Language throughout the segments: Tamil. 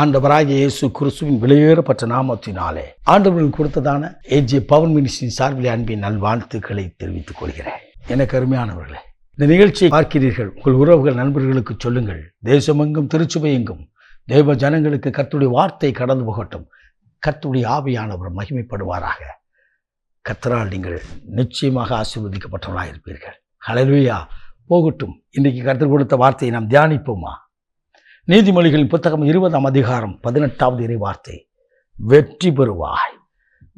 ஆண்டவராகிய இயேசு கிறிஸ்துவின் வெளியேறப்பட்ட நாமத்தினாலே ஆண்டவர்கள் கொடுத்ததான ஏஜே பவன் மினிஸ்டின் சார்பில் அன்பின் நல்வாழ்த்துக்களை தெரிவித்துக் கொள்கிறேன். எனக்கு அருமையானவர்களே இந்த நிகழ்ச்சியை பார்க்கிறீர்கள். உங்கள் உறவுகள் நண்பர்களுக்கு சொல்லுங்கள். தேசமெங்கும் திருச்சுவை எங்கும் தேவ ஜனங்களுக்கு கர்த்துடைய வார்த்தை கடந்து போகட்டும். கர்த்தருடைய ஆவியானவர் மகிமைப்படுவாராக. கர்த்தரால் நீங்கள் நிச்சயமாக ஆசீர்வதிக்கப்பட்டவர்களாக இருப்பீர்கள் ஹலலுயா போகட்டும். இன்றைக்கு கருத்து கொடுத்த வார்த்தையை நாம் தியானிப்போமா? நீதிமொழிகளின் புத்தகம் இருபதாம் அதிகாரம் பதினெட்டாவது இறை வார்த்தை வெற்றி பெறுவாய்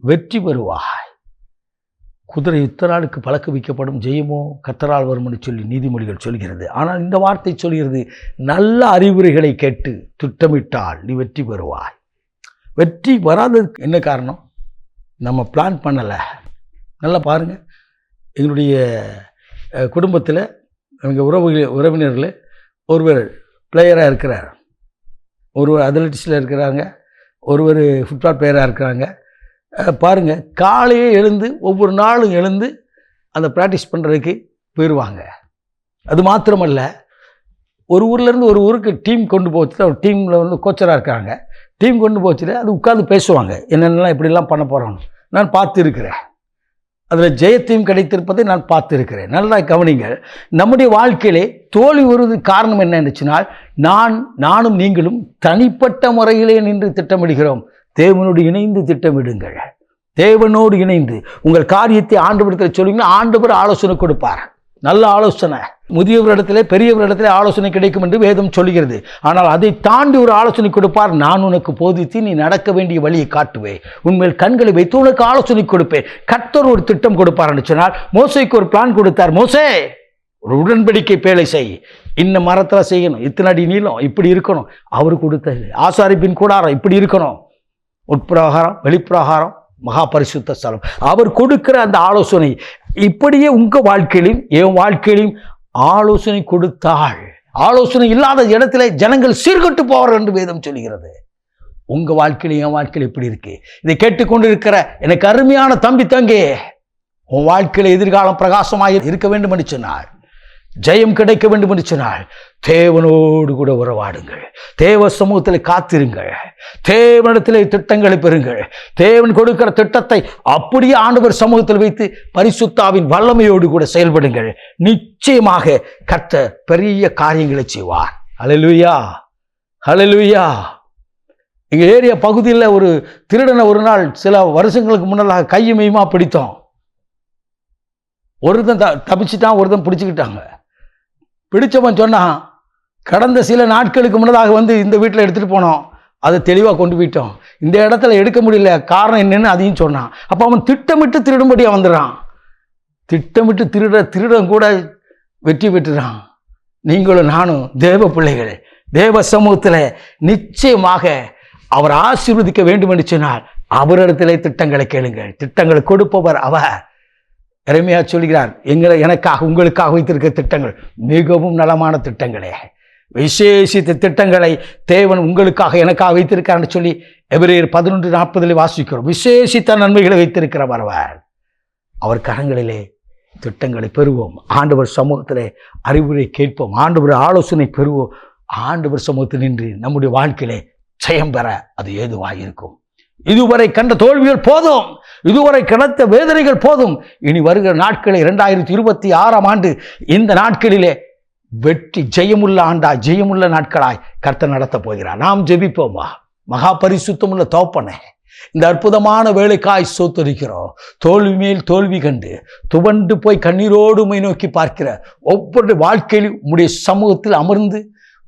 வெற்றி பெறுவாய். குதிரை இத்தனாளுக்கு பழக்க வைக்கப்படும் ஜெயமோ கத்தரால் வரும் என்று சொல்லி நீதிமொழிகள் சொல்கிறது. ஆனால் இந்த வார்த்தை சொல்கிறது நல்ல அறிவுரைகளை கேட்டு திட்டமிட்டால் நீ வெற்றி பெறுவாய். வெற்றி வராததுக்கு என்ன காரணம்? நம்ம பிளான் பண்ணலை. நல்லா பாருங்கள் எங்களுடைய குடும்பத்தில் எங்கள் உறவு உறவினர்கள் ஒருவர் பிளேயராக இருக்கிறார். ஒருவர் அத்லட்டிக்ஸில் இருக்கிறாங்க. ஒருவர் ஃபுட்பால் பிளேயராக இருக்கிறாங்க. பாருங்கள் காலையே எழுந்து ஒவ்வொரு நாளும் எழுந்து அந்த ப்ராக்டிஸ் பண்ணுறதுக்கு போயிடுவாங்க அது மாத்திரமல்ல ஒரு ஊர்லேருந்து ஒரு ஊருக்கு டீம் கொண்டு போச்சுட்டு ஒரு டீமில் வந்து கோச்சராக இருக்காங்க. டீம் கொண்டு போச்சுட்டு அது உட்காந்து பேசுவாங்க. என்னென்னலாம் இப்படிலாம் பண்ண போகிறோம் நான் பார்த்துருக்கிறேன். அதில் ஜெயத்தையும் கிடைத்திருப்பதை நான் பார்த்துருக்கிறேன். நல்லா கவனிங்கள் நம்முடைய வாழ்க்கையிலே தோல்வி வருவது காரணம் என்னச்சுனால் நான் நானும் நீங்களும் தனிப்பட்ட முறையிலே நின்று திட்டமிடுகிறோம். தேவனோடு இணைந்து திட்டமிடுங்கள். தேவனோடு இணைந்து உங்கள் காரியத்தை ஆண்டு படுத்த சொல்லுங்கன்னா ஆண்டவர் ஆலோசனை கொடுப்பார். நல்ல ஆலோசனை. முதியவரிடத்திலே பெரியவரிடத்திலே ஆலோசனை கிடைக்கும் என்று வேதம் சொல்கிறது ஆனால் அதை தாண்டி ஒரு ஆலோசனை கொடுப்பார். நான் உனக்கு போதித்து நீ நடக்க வேண்டிய வழியை காட்டுவேன் உண்மையில் கண்களை வைத்து உனக்கு ஆலோசனை கொடுப்பேன். கர்த்தர் ஒரு திட்டம் கொடுப்பார் சொன்னால் மோசைக்கு ஒரு பிளான் கொடுத்தார். மோசே ஒரு உடன்படிக்கை பேலை செய். இன்ன மரத்தில் செய்யணும். இத்தனை அடி நீளம். இப்படி இருக்கணும். அவர் கொடுத்த ஆசாரிப்பின் கூடாரம் இப்படி இருக்கணும். உட்பிரகாரம் வெளிப்பிரகாரம் மகா பரிசுத்த ஸ்தலம். அவர் கொடுக்கிற அந்த ஆலோசனை இப்படியே உங்கள் வாழ்க்கையிலும் என் வாழ்க்கையிலும் ஆலோசனை கொடுத்தாள். ஆலோசனை இல்லாத இடத்துல ஜனங்கள் சீர்கட்டு போவார் என்று வேதம் சொல்கிறது. உங்கள் வாழ்க்கையில் என் வாழ்க்கையில் எப்படி இருக்கு. இதை கேட்டுக்கொண்டு இருக்கிற எனக்கு அருமையான தம்பி தங்கே உன் வாழ்க்கையில் எதிர்காலம் பிரகாசமாக இருக்க வேண்டும் என்று சொன்னார். ஜெயம் கிடைக்க வேண்டும் என்று சொன்னால் தேவனோடு கூட உறவாடுங்கள். தேவ சமூகத்தில் காத்திருங்கள். தேவனிடத்தில் திட்டங்களை பெறுங்கள். தேவன் கொடுக்கிற திட்டத்தை அப்படியே ஆண்டவர் சமூகத்தில் வைத்து பரிசுத்தாவின் வல்லமையோடு கூட செயல்படுங்கள். நிச்சயமாக கத்த பெரிய காரியங்களை செய்வார். அலலுயா அலலுயா எங்கள் ஏரியா பகுதியில் ஒரு திருடனை ஒரு நாள் சில வருஷங்களுக்கு முன்னதாக கையுமையுமா பிடித்தோம். ஒருத்தன் த தப்பிச்சுட்டான் ஒருத்தன் பிடிச்சிக்கிட்டாங்க. பிடிச்சவன் சொன்னான் கடந்த சில நாட்களுக்கு முன்னதாக வந்து இந்த வீட்டில் எடுத்துகிட்டு போனோம். அதை தெளிவாக கொண்டு போயிட்டோம். இந்த இடத்துல எடுக்க முடியல. காரணம் என்னன்னு அதையும் சொன்னான். அப்போ அவன் திட்டமிட்டு திருடும்படியாக வந்துடுறான். திட்டமிட்டு திருட திருடம் கூட வெற்றி பெற்றுறான். நீங்களும் நானும் தேவ பிள்ளைகள் தேவ சமூகத்தில் நிச்சயமாக அவர் ஆசீர்வதிக்க வேண்டும் என்று சொன்னால் அவரிடத்திலே திட்டங்களை கேளுங்கள். திட்டங்களை கொடுப்பவர் அவர். இறைமையா சொல்கிறார் எங்களை எனக்காக உங்களுக்காக வைத்திருக்க திட்டங்கள் மிகவும் நலமான திட்டங்களே. விசேஷித்த திட்டங்களை தேவன் உங்களுக்காக எனக்காக வைத்திருக்கார்னு சொல்லி எவரேர் பதினொன்று நாற்பதில் வாசிக்கிறோம். விசேஷித்த நன்மைகளை வைத்திருக்கிறவர் அவர். அவர் கரங்களிலே திட்டங்களை பெறுவோம். ஆண்டவர் சமூகத்தில் அறிவுரை கேட்போம். ஆண்டவர் ஆலோசனை பெறுவோம். ஆண்டவர் சமூகத்தில் நின்று நம்முடைய வாழ்க்கையிலே ஜெயம் பெற அது ஏதுவாக இருக்கும். இதுவரை கண்ட தோல்விகள் போதும். இதுவரை கிடைத்த வேதனைகள் போதும். இனி வருகிற நாட்களை இரண்டாயிரத்தி இருபத்தி ஆறாம் ஆண்டு இந்த நாட்களிலே வெற்றி ஜெயமுள்ள ஆண்டா ஜெயமுள்ள நாட்களாய் கர்த்தர் நடத்தப் போகிறார். நாம் ஜெபிப்போமா? மகா பரிசுத்தமுள்ள தோப்பனே இந்த அற்புதமான வேலைக்காய் சோத்தரிக்கிறோம். தோல்வி மேல் தோல்வி கண்டு துவண்டு போய் கண்ணீரோடுமை நோக்கி பார்க்கிற ஒவ்வொரு வாழ்க்கையிலும் உம்முடைய சமூகத்தில் அமர்ந்து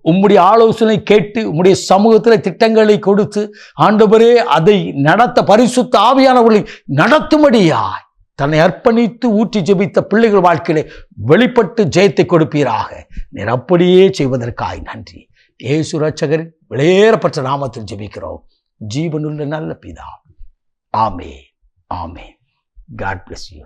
உம்முடைய ஆலோசனை கேட்டு உம்முடைய சமூகத்தில் திட்டங்களை கொடுத்து ஆண்டவரே அதை நடத்த பரிசுத்த ஆவியானவர்களை நடத்தும்படியாய் தன்னை அர்ப்பணித்து ஊற்றி ஜெபித்த பிள்ளைகள் வாழ்க்கையிலே வெளிப்பட்டு ஜெயத்தை கொடுப்பீராக. நீர் அப்படியே செய்வதற்காய் நன்றி. ஏசு ரட்சகர் வெளியேறப்பட்ட நாமத்தில் ஜெபிக்கிறோம். ஜீவனுள்ள நல்ல பிதா. ஆமே ஆமே காட் பிளஸ் யூ